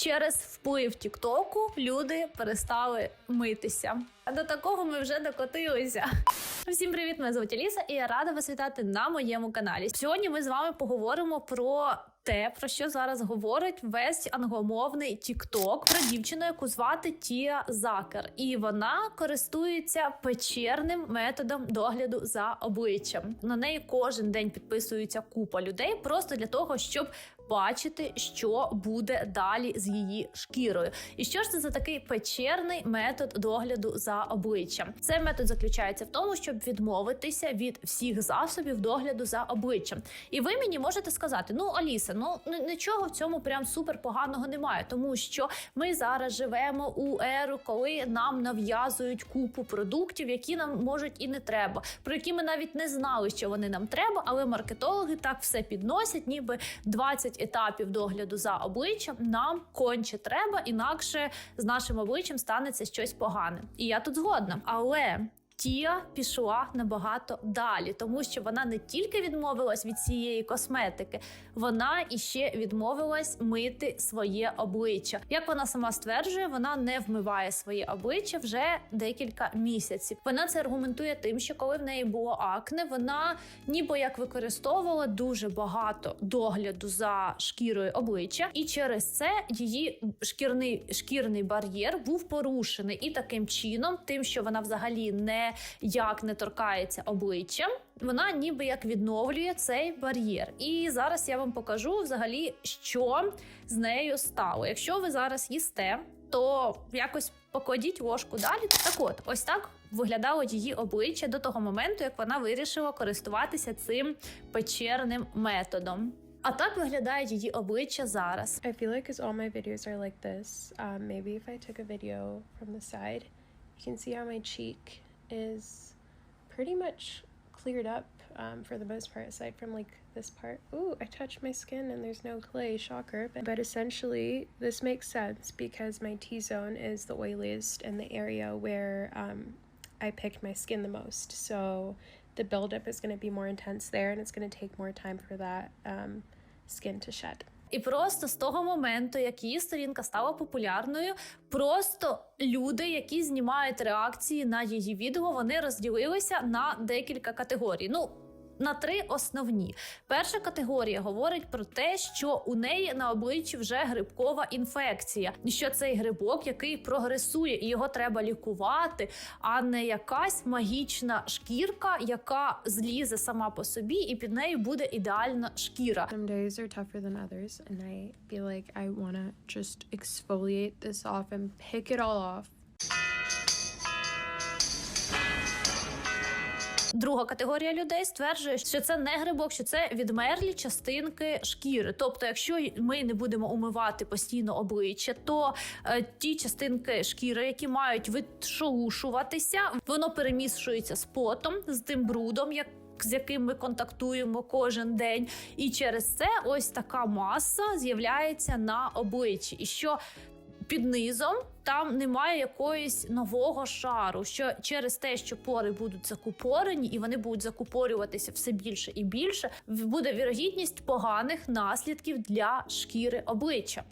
Через вплив Тіктоку люди перестали митися. А до такого ми вже докотилися. Всім привіт! Мене звуть Аліса, і я рада вас вітати на моєму каналі. Сьогодні ми з вами поговоримо про те, про що зараз говорить весь англомовний TikTok, про дівчину, яку звати Тія Закер, і вона користується печерним методом догляду за обличчям. На неї кожен день підписується купа людей, просто для того, щоб бачити, що буде далі з її шкірою. І що ж це за такий печерний метод догляду за обличчям? Цей метод заключається в тому, щоб відмовитися від всіх засобів догляду за обличчям. І ви мені можете сказати: ну Аліса, ну нічого в цьому прям супер поганого немає, тому що ми зараз живемо у еру, коли нам нав'язують купу продуктів, які нам можуть і не треба, про які ми навіть не знали, що вони нам треба, але маркетологи так все підносять, ніби 20 етапів догляду за обличчям нам конче треба, інакше з нашим обличчям станеться щось погане. І я тут згодна. Але Тія пішла набагато далі, тому що вона не тільки відмовилась від цієї косметики, вона іще відмовилась мити своє обличчя. Як вона сама стверджує, вона не вмиває своє обличчя вже декілька місяців. Вона це аргументує тим, що коли в неї було акне, вона ніби як використовувала дуже багато догляду за шкірою обличчя, і через це її шкірний шкірний бар'єр був порушений. І таким чином, тим, що вона взагалі не як не торкається обличчям, вона ніби як відновлює цей бар'єр. І зараз я вам покажу взагалі, що з нею стало. Якщо ви зараз їсте, то якось покладіть ложку далі. Так от, ось так виглядало її обличчя до того моменту, як вона вирішила користуватися цим печерним методом. А так виглядає її обличчя зараз. I feel like all my videos are like this, um, maybe if I took a video from the side, you can see how my cheek is pretty much cleared up um, for the most part, aside from like this part. Ooh, I touched my skin and there's no clay, shocker. But, but essentially, this makes sense because my T-zone is the oiliest and the area where um, I picked my skin the most. So the buildup is going to be more intense there and it's going to take more time for that um, skin to shed. І просто з того моменту, як її сторінка стала популярною, просто люди, які знімають реакції на її відео, вони розділилися на декілька категорій. Ну. На три основні. Перша категорія говорить про те, що у неї на обличчі вже грибкова інфекція, що цей грибок, який прогресує, і його треба лікувати, а не якась магічна шкірка, яка злізе сама по собі, і під нею буде ідеальна шкіра. Some days are tougher than others, and I feel like I want to just exfoliate this off and pick it all off. Друга категорія людей стверджує, що це не грибок, що це відмерлі частинки шкіри. Тобто, якщо ми не будемо умивати постійно обличчя, то е, ті частинки шкіри, які мають відшелушуватися, воно перемішується з потом, з тим брудом, як з яким ми контактуємо кожен день, і через це ось така маса з'являється на обличчі, і що під низом там немає якоїсь нового шару. Що через те, що пори будуть закупорені, і вони будуть закупорюватися все більше і більше, буде вірогідність поганих наслідків для шкіри обличчя.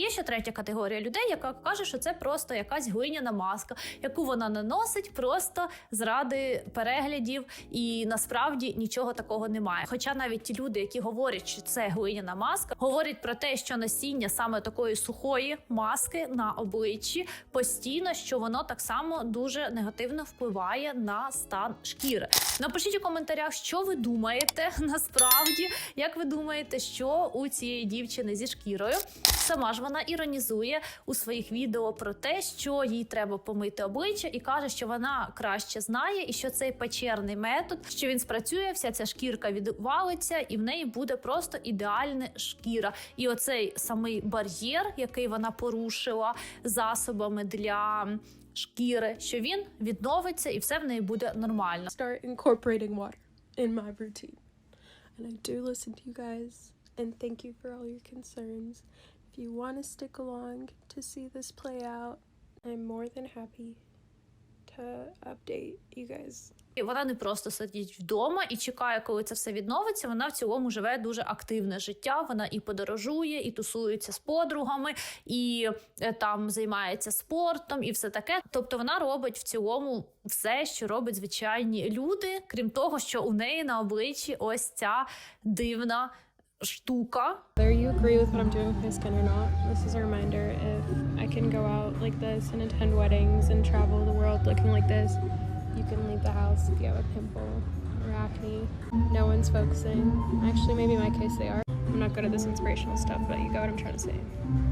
Є ще третя категорія людей, яка каже, що це просто якась глиняна маска, яку вона наносить просто заради переглядів, і насправді нічого такого немає. Хоча навіть ті люди, які говорять, що це глиняна маска, говорять про те, що носіння саме такої сухої маски на обличчі постійно, що воно так само дуже негативно впливає на стан шкіри. Напишіть у коментарях, що ви думаєте насправді, як ви думаєте, що у цієї дівчини зі шкірою. Сама ж вона іронізує у своїх відео про те, що їй треба помити обличчя, і каже, що вона краще знає, і що цей печерний метод, що він спрацює, вся ця шкірка відвалиться, і в неї буде просто ідеальна шкіра. І оцей самий бар'єр, який вона порушила засобами для шкіри, що він відновиться і все в неї буде нормально. Start incorporating water in my routine. And I do listen to you guys, and thank you for all your concerns. If you want to stick along to see this play out, I'm more than happy to update you guys. І вона не просто сидить вдома і чекає, коли це все відновиться. Вона в цілому живе дуже активне життя. Вона і подорожує, і тусується з подругами, і е, там займається спортом, і все таке. Тобто вона робить в цілому все, що роблять звичайні люди, крім того, що у неї на обличчі ось ця дивна штука. Whether you agree with what I'm doing with my skin or not, this is a reminder if I can go out like this and attend weddings and travel the world looking like this, you can leave the house if you have a pimple or acne. No one's focusing. Actually, maybe in my case they are. I'm not good at this inspirational stuff, but you get what I'm trying to say.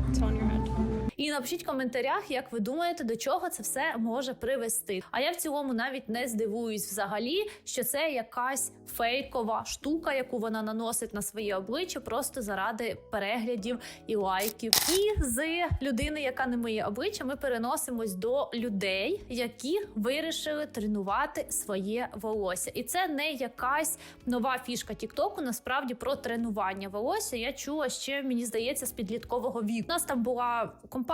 It's all in your head. І напишіть в коментарях, як ви думаєте, до чого це все може привести. А я в цілому навіть не здивуюсь взагалі, що це якась фейкова штука, яку вона наносить на своє обличчя, просто заради переглядів і лайків. І з людини, яка не моє обличчя, ми переносимось до людей, які вирішили тренувати своє волосся. І це не якась нова фішка Тіктоку. Насправді про тренування волосся я чула ще, мені здається, з підліткового віку. У нас там була компанія,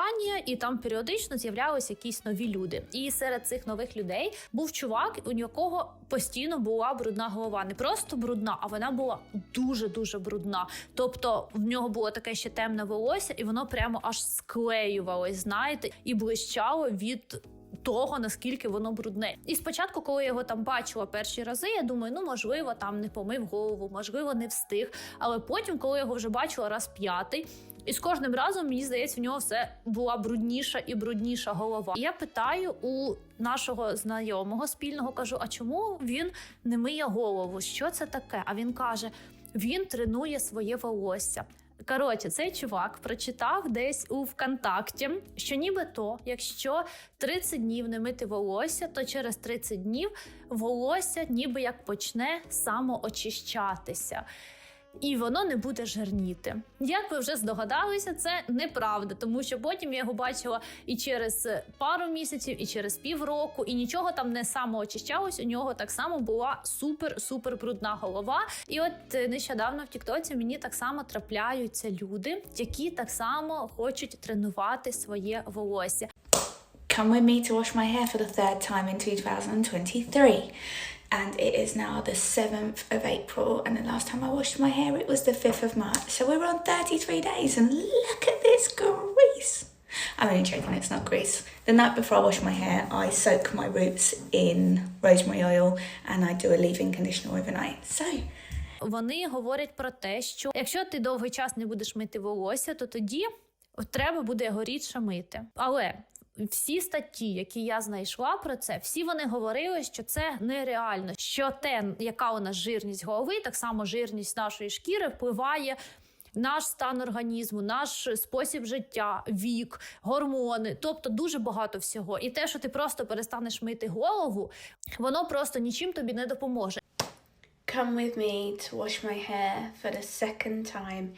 і там періодично з'являлися якісь нові люди. І серед цих нових людей був чувак, у якого постійно була брудна голова. Не просто брудна, а вона була дуже дуже брудна. Тобто в нього було таке ще темне волосся, і воно прямо аж склеювалось, знаєте, і блищало від. Того наскільки воно брудне, і спочатку, коли я його там бачила перші рази, я думаю, ну можливо, там не помив голову, можливо, не встиг. Але потім, коли я його вже бачила раз п'ятий, і з кожним разом мені здається, в нього все була брудніша і брудніша голова. І я питаю у нашого знайомого спільного, кажу: а чому він не миє голову? Що це таке? А він каже: він тренує своє волосся. Коротше, цей чувак прочитав десь у ВКонтакті, що нібито, якщо 30 днів не мити волосся, то через 30 днів волосся ніби як почне самоочищатися. І воно не буде жирніти. Як ви вже здогадалися, це неправда, тому що потім я його бачила і через пару місяців, і через півроку, і нічого там не самоочищалось. У нього так само була супер-супер брудна голова. І от е, нещодавно в Тіктоці мені так само трапляються люди, які так само хочуть тренувати своє волосся. come with me to wash my hair for the third time in 2023. And it is now the 7th of April, and the last time I washed my hair, it was the 5th of March. So we're on 33 days, and look at this grease. I'm only joking, it's not grease. The night before I wash my hair, I soak my roots in rosemary oil and I do a leave in conditioner overnight. So Вони говорять про те, що якщо ти довгий час не будеш мити волосся, то тоді треба буде його рідше мити. Але всі статті, які я знайшла про це, всі вони говорили, що це нереально. Що те, яка у нас жирність голови, так само жирність нашої шкіри впливає. Наш стан організму, наш спосіб життя, вік, гормони, тобто дуже багато всього. І те, що ти просто перестанеш мити голову, воно просто нічим тобі не допоможе. come with me to wash my hair for the second time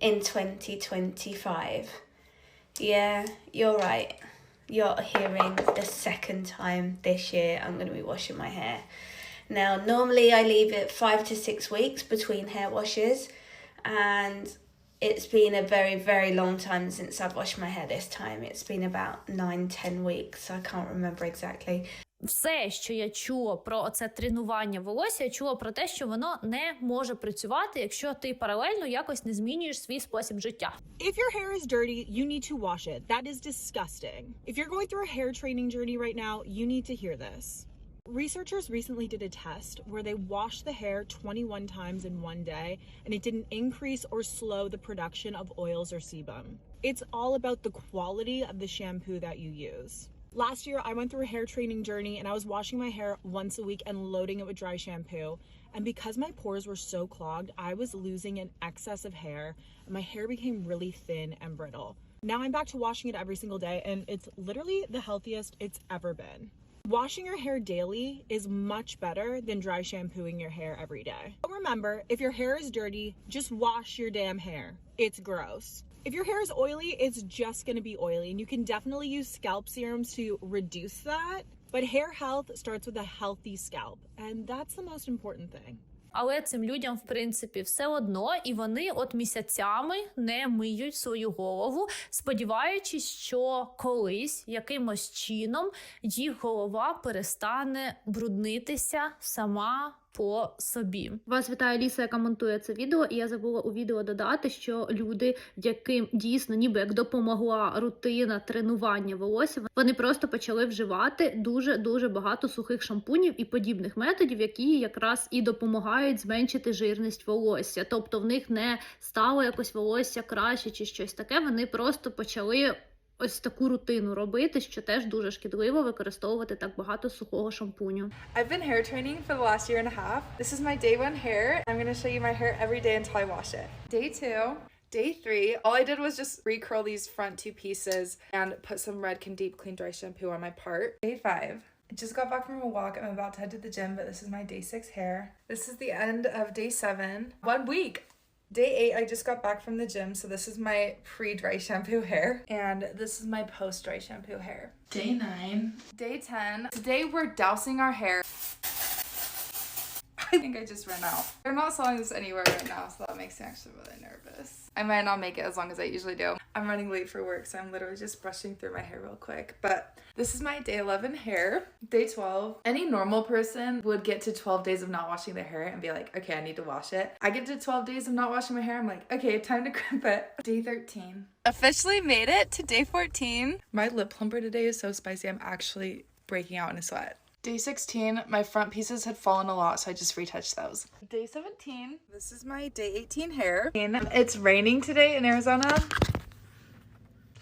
in 2025. Yeah, you're right. You're hearing the second time this year I'm going to be washing my hair. Now, normally I leave it five to six weeks between hair washes, and it's been a very, very long time since I've washed my hair this time. It's been about nine, ten weeks. I can't remember exactly. Все, що я чула про це тренування волосся, я чула про те, що воно не може працювати, якщо ти паралельно якось не змінюєш свій спосіб життя. If your hair is dirty, you need to wash it. That is disgusting. If you're going through a hair training journey right now, you need to hear this. Researchers recently did a test where they washed the hair 21 times in one day and it didn't increase or slow the production of oils or sebum. It's all about the quality of the shampoo that you use. Last year, I went through a hair training journey and I was washing my hair once a week and loading it with dry shampoo. And because my pores were so clogged, I was losing an excess of hair and my hair became really thin and brittle. Now I'm back to washing it every single day and it's literally the healthiest it's ever been. Washing your hair daily is much better than dry shampooing your hair every day. But remember, if your hair is dirty, just wash your damn hair. It's gross. If your hair is oily, it's just gonna be oily, and you can definitely use scalp serums to reduce that. But hair health starts with a healthy scalp, and that's the most important thing. Але цим людям, в принципі, все одно, і вони от місяцями не миють свою голову, сподіваючись, що колись якимось чином їх голова перестане бруднитися сама. По собі вас вітає Ліса, яка монтує це відео. І я забула у відео додати, що люди, яким дійсно ніби як допомогла рутина тренування волосся, вони просто почали вживати дуже дуже багато сухих шампунів і подібних методів, які якраз і допомагають зменшити жирність волосся. Тобто в них не стало якось волосся краще чи щось таке. Вони просто почали. Ось таку рутину робити, що теж дуже шкідливо використовувати так багато сухого шампуню. I've been hair training for the last year and a half. This is my day one hair. I'm gonna show you my hair every day until I wash it. Day two. Day three, all I did was just recurl these front two pieces and put some Redken Deep Clean Dry Shampoo on my part. Day five, I just got back from a walk. I'm about to head to the gym, but this is my day six hair. This is the end of day seven. One week. Day eight, I just got back from the gym, so this is my pre dry shampoo hair, and this is my post dry shampoo hair. Day nine. Day 10. Today we're dousing our hair. I think I just ran out. They're not selling this anywhere right now, so that makes me actually really nervous. I might not make it as long as I usually do. I'm running late for work, so I'm literally just brushing through my hair real quick. But this is my day 11 hair. Day 12. Any normal person would get to 12 days of not washing their hair and be like, okay, I need to wash it. I get to 12 days of not washing my hair, I'm like, okay, time to crimp it. Day 13. Officially made it to day 14. My lip plumper today is so spicy, I'm actually breaking out in a sweat. Day 16, my front pieces had fallen a lot, so I just retouched those. Day 17, this is my day 18 hair. It's raining today in Arizona.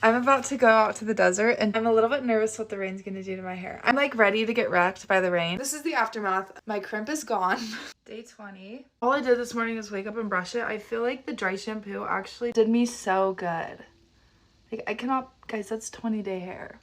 I'm about to go out to the desert and I'm a little bit nervous what the rain's gonna do to my hair. I'm like ready to get wrecked by the rain. This is the aftermath. My crimp is gone. Day 20. All I did this morning was wake up and brush it. I feel like the dry shampoo actually did me so good. Like I cannot guys, that's 20 day hair.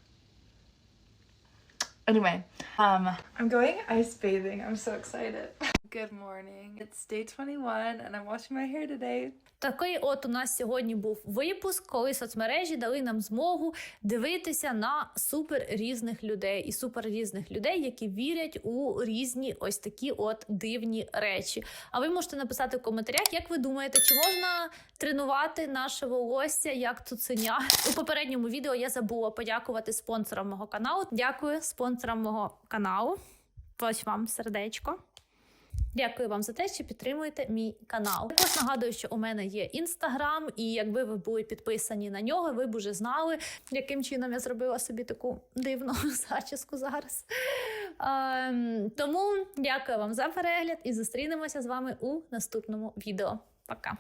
Anyway, um, I'm going ice bathing. I'm so excited. Good morning. It's day 21 and I'm washing my hair today. Такий от у нас сьогодні був випуск, коли соцмережі дали нам змогу дивитися на супер різних людей і супер різних людей, які вірять у різні ось такі от дивні речі. А ви можете написати в коментарях, як ви думаєте, чи можна тренувати наше волосся як цуценя? У попередньому відео я забула подякувати спонсорам мого каналу. Дякую спонсорам мого каналу. Ось вам сердечко. Дякую вам за те, що підтримуєте мій канал. Також нагадую, що у мене є інстаграм, і якби ви були підписані на нього, ви б уже знали, яким чином я зробила собі таку дивну зачіску зараз. Ем, тому дякую вам за перегляд і зустрінемося з вами у наступному відео. Пока!